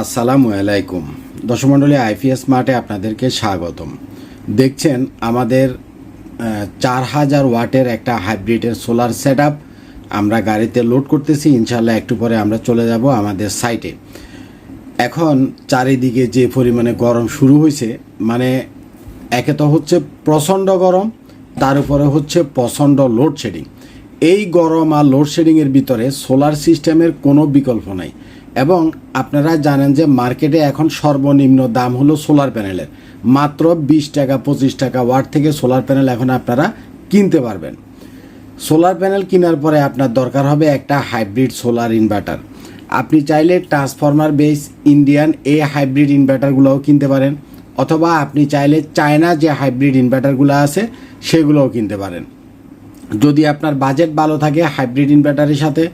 আসসালামু আলাইকুম। দশমণ্ডলী আইপিএস মার্টে আপনাদেরকে স্বাগতম। দেখছেন আমাদের চার হাজার ওয়াটের একটা হাইব্রিডের সোলার সেট আমরা গাড়িতে লোড করতেছি ইনশাল্লাহ একটু পরে আমরা চলে যাব আমাদের সাইটে। এখন চারিদিকে যে পরিমাণে গরম শুরু হয়েছে মানে একে তো হচ্ছে প্রচণ্ড গরম, তার উপরে হচ্ছে প্রচণ্ড লোডশেডিং এই গরম আর লোডশেডিংয়ের ভিতরে সোলার সিস্টেমের কোনো বিকল্প নাই। এবং আপনারা জানেন যে মার্কেটে এখন সর্বনিম্ন দাম হলো সোলার প্যানেলের। মাত্র বিশ টাকা, পঁচিশ টাকা ওয়াট থেকে সোলার প্যানেল এখন আপনারা কিনতে পারবেন। সোলার প্যানেল কেনার পরে আপনার দরকার হবে একটা হাইব্রিড সোলার ইনভার্টার। আপনি চাইলে ট্রান্সফরমার বেস, ইন্ডিয়ান এ হাইব্রিড ইনভার্টারগুলোও কিনতে পারেন, অথবা আপনি চাইলে চায়না যে হাইব্রিড ইনভার্টারগুলো আছে, সেগুলোও কিনতে পারেন। যদি আপনার বাজেট ভালো থাকে হাইব্রিড ইনভার্টারের সাথে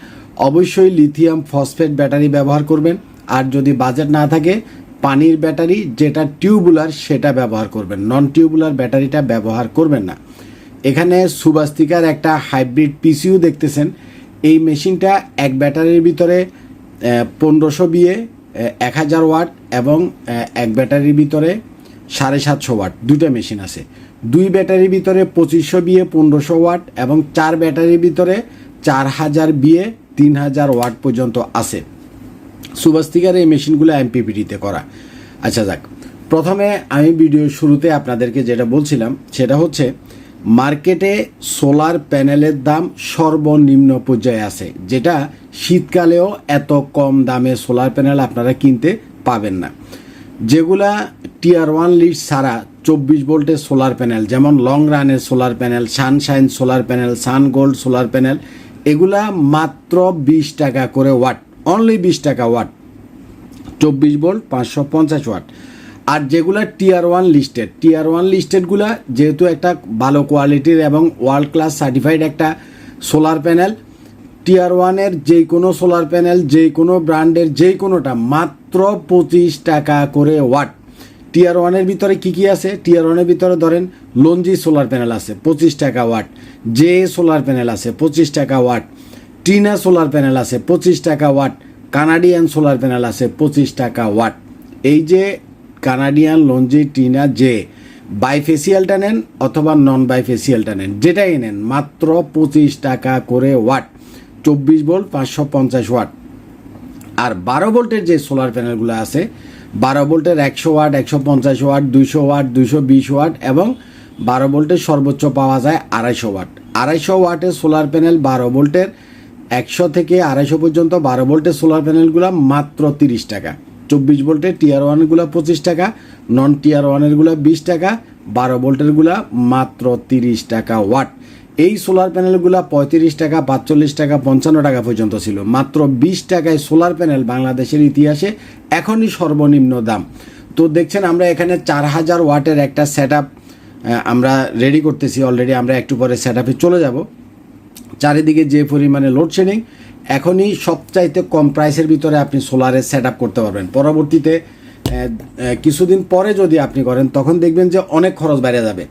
অবশ্যই লিথিয়াম ফসফেট ব্যাটারি ব্যবহার করবেন। আর যদি বাজেট না থাকে, পানির ব্যাটারি যেটা টিউবুলার সেটা ব্যবহার করবেন। নন টিউবুলার ব্যাটারিটা ব্যবহার করবেন না। এখানে সুবাস্তিকার একটা হাইব্রিড পিসিউ দেখতেছেন। এই মেশিনটা এক ব্যাটারির ভিতরে পনেরোশো বিয়ে এক হাজার ওয়াট এবং এক ব্যাটারির ভিতরে সাড়ে সাতশো ওয়াট। দুইটা মেশিন আছে। দুই ব্যাটারির ভিতরে পঁচিশশো বিয়ে পনেরোশো ওয়াট এবং চার ব্যাটারির ভিতরে চার হাজার বিয়ে তিন হাজার ওয়াট পর্যন্ত আছে। সুবাস্তিকার এই মেশিনগুলো এমপিপিটিতে করা। আচ্ছা যাক, প্রথমে আমি ভিডিওর শুরুতে আপনাদেরকে যেটা বলছিলাম, সেটা হচ্ছে মার্কেটে সোলার প্যানেলের দাম সর্বনিম্ন পর্যায়ে আছে, যেটা শীতকালেও এত কম দামে সোলার প্যানেল আপনারা কিনতে পাবেন না। যেগুলা টিয়ার ওয়ান লিড ছাড়া চব্বিশ ভোল্টের সোলার প্যানেল, যেমন লং রানের solar panel, sunshine solar panel sun gold solar panel এগুলা মাত্র বিশ টাকা করে ওয়াট অনলি বিশ টাকা ওয়াট। চব্বিশ ভোল্ট পাঁচশো পঞ্চাশ ওয়াট। আর যেগুলা tier one listed tier one লিস্টেডগুলা যেহেতু একটা ভালো কোয়ালিটির এবং ওয়ার্ল্ড ক্লাস সার্টিফাইড একটা সোলার প্যানেল টিয়ার ওয়ানের যে কোনো সোলার প্যানেল যে কোনো ব্র্যান্ডের যে কোনোটা মাত্র পঁচিশ টাকা করে ওয়াট। টিয়ার ওয়ানের ভিতরে কি কি আছে? টিয়ার ওয়ানের ভিতরে ধরেন লঞ্জি সোলার প্যানেল আছে, পঁচিশ টাকা ওয়াট জে সোলার প্যানেল আছে, পঁচিশ টাকা ওয়াট টিনা সোলার প্যানেল আছে, পঁচিশ টাকা ওয়াট কানাডিয়ান সোলার প্যানেল আছে, পঁচিশ টাকা ওয়াট এই যে কানাডিয়ান লঞ্জি টিনা জে বাইফেসিয়ালটা নেন অথবা নন বাইফেসিয়ালটা নেন, যেটাই নেন, মাত্র পঁচিশ টাকা করে ওয়াট চব্বিশ ভোল্ট পাঁচশো পঞ্চাশ ওয়াট আর বারো ভোল্টের যে সোলার প্যানেলগুলো আছে, বারো ভোল্টের একশো ওয়াট, একশো পঞ্চাশ ওয়াট, দুইশো ওয়াট, দুইশো বিশ ওয়াট এবং বারো ভোল্টের সর্বোচ্চ পাওয়া যায় আড়াইশো ওয়াট। আড়াইশো ওয়াটের সোলার প্যানেল বারো ভোল্টের একশো থেকে আড়াইশো পর্যন্ত বারো ভোল্টের সোলার প্যানেলগুলো মাত্র তিরিশ টাকা। চব্বিশ ভোল্টের টিয়ার ওয়ানগুলো পঁচিশ টাকা নন টিয়ার ওয়ানেরগুলো বিশ টাকা, বারো ভোল্টেরগুলো মাত্র তিরিশ টাকা ওয়াট। এই সোলার প্যানেলগুলো পঁয়ত্রিশ টাকা, পাঁচচল্লিশ টাকা, পঞ্চান্ন টাকা পর্যন্ত ছিল। মাত্র বিশ টাকায় সোলার প্যানেল বাংলাদেশের ইতিহাসে এখনই সর্বনিম্ন দাম। তো দেখছেন, আমরা এখানে চার হাজার ওয়াটের একটা সেট আমরা রেডি করতেছি। অলরেডি আমরা একটু পরে সেট চলে যাব। চারিদিকে যে পরিমাণে লোডশেডিং এখনই সবচাইতে কম প্রাইসের ভিতরে আপনি সোলারের সেট করতে পারবেন। পরবর্তীতে কিছুদিন পরে যদি আপনি করেন, তখন দেখবেন যে অনেক খরচ বেড়ে যাবে।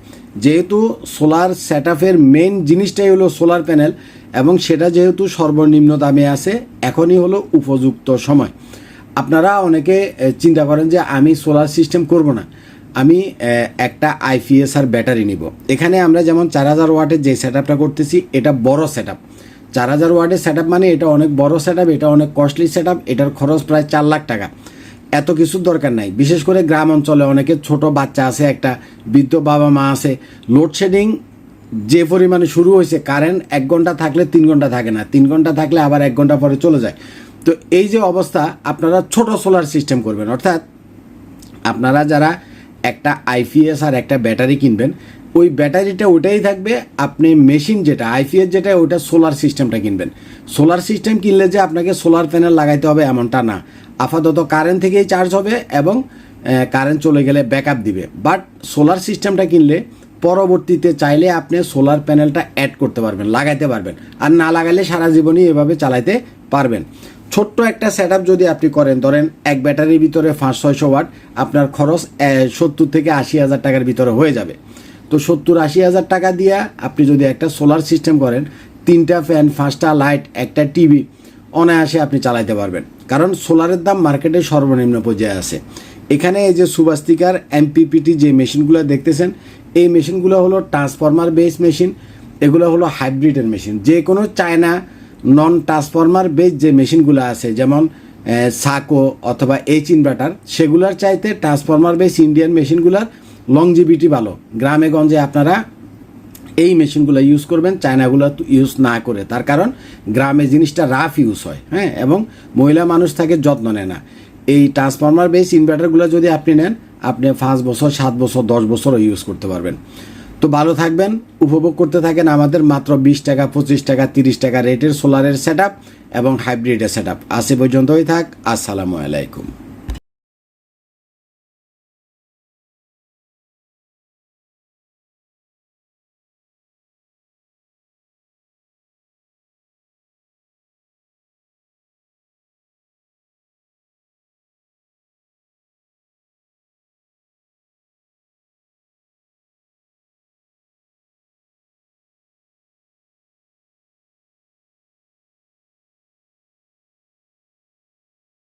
যেহেতু সোলার সেট আপের মেন জিনিসটাই হলো সোলার প্যানেল এবং সেটা যেহেতু সর্বনিম্ন দামে আছে, এখনই হলো উপযুক্ত সময়। আপনারা অনেকে চিন্তা করেন যে আমি সোলার সিস্টেম করব না। আমি একটা আইপিএস আর ব্যাটারি নিব। এখানে আমরা যেমন চার হাজার ওয়াটের যে সেট আপটা করতেছি, এটা বড় সেট আপ চার হাজার ওয়াটের সেট মানে এটা অনেক বড় সেট এটা অনেক কস্টলি সেট এটার খরচ প্রায় চার লাখ টাকা। এত কিছুর দরকার নাই। বিশেষ করে গ্রাম অঞ্চলে অনেকে ছোট বাচ্চা আছে, একটা বৃদ্ধ বাবা মা আছে। লোডশেডিং যে পরিমাণে শুরু হয়েছে, কারেন্ট এক ঘণ্টা থাকলে তিন ঘণ্টা থাকে না, তিন ঘণ্টা থাকলে আবার এক ঘণ্টা পরে চলে যায়। তো এই যে অবস্থা, আপনারা ছোট সোলার সিস্টেম করবেন, অর্থাৎ আপনারা যারা একটা আইপিএস আর একটা ব্যাটারি কিনবেন, ওই ব্যাটারিটা ওটাই থাকবে, আপনি মেশিন যেটা আইপিএস যেটা ওটা সোলার সিস্টেমটা কিনবেন। সোলার সিস্টেম কিনলে যে আপনাকে সোলার প্যানেল লাগাইতে হবে এমনটা না। আপাতত কারেন্ট থেকেই চার্জ হবে এবং কারেন্ট চলে গেলে ব্যাকআপ দিবে। বাট সোলার সিস্টেমটা কিনলে পরবর্তীতে চাইলে আপনি সোলার প্যানেলটা অ্যাড করতে পারবেন, লাগাইতে পারবেন। আর না লাগাইলে সারা জীবনই এভাবে চালাইতে পারবেন। ছোট্ট একটা সেট যদি আপনি করেন, ধরেন এক ব্যাটারির ভিতরে পাঁচ ছয়শো ওয়াট আপনার খরচ সত্তর থেকে আশি হাজার টাকার ভিতরে হয়ে যাবে। তো সত্তর আশি হাজার টাকা দিয়ে আপনি যদি একটা সোলার সিস্টেম করেন, তিনটা ফ্যান পাঁচটা লাইট একটা টিভি অনায়াসে আপনি চালাইতে পারবেন। কারণ সোলারের দাম মার্কেটে সর্বনিম্ন পর্যায়ে আছে। এখানে এই যে সুবাস্তিকার এমপিপিটি যে মেশিনগুলো দেখতেছেন, এই মেশিনগুলো হলো ট্রান্সফরমার বেস মেশিন, এগুলো হলো হাইব্রিডের মেশিন। যে কোনো চায়না নন ট্রান্সফরমার বেস যে মেশিনগুলো আছে, যেমন সাকো অথবা এইচ ইনভার্টার সেগুলোর চাইতে ট্রান্সফরমার বেস ইন্ডিয়ান মেশিনগুলোর লংজিবিটি ভালো। গ্রামে গঞ্জে আপনারা এই মেশিনগুলো ইউজ করবেন, চায়নাগুলো ইউজ না করে। তার কারণ গ্রামে জিনিসটা রাফ ইউজ হয় হ্যাঁ? এবং মহিলা মানুষ থাকে যত্ন নেয় না। এই ট্রান্সফরমার বেস ইনভার্টারগুলো যদি আপনি নেন, আপনি পাঁচ বছর, সাত বছর, দশ বছরও ইউজ করতে পারবেন। তো ভালো থাকবেন, উপভোগ করতে থাকেন আমাদের মাত্র বিশ টাকা, পঁচিশ টাকা, তিরিশ টাকা রেটের সোলারের সেট এবং হাইব্রিডের সেট আপ আসে পর্যন্তই থাক, আসসালামু আলাইকুম।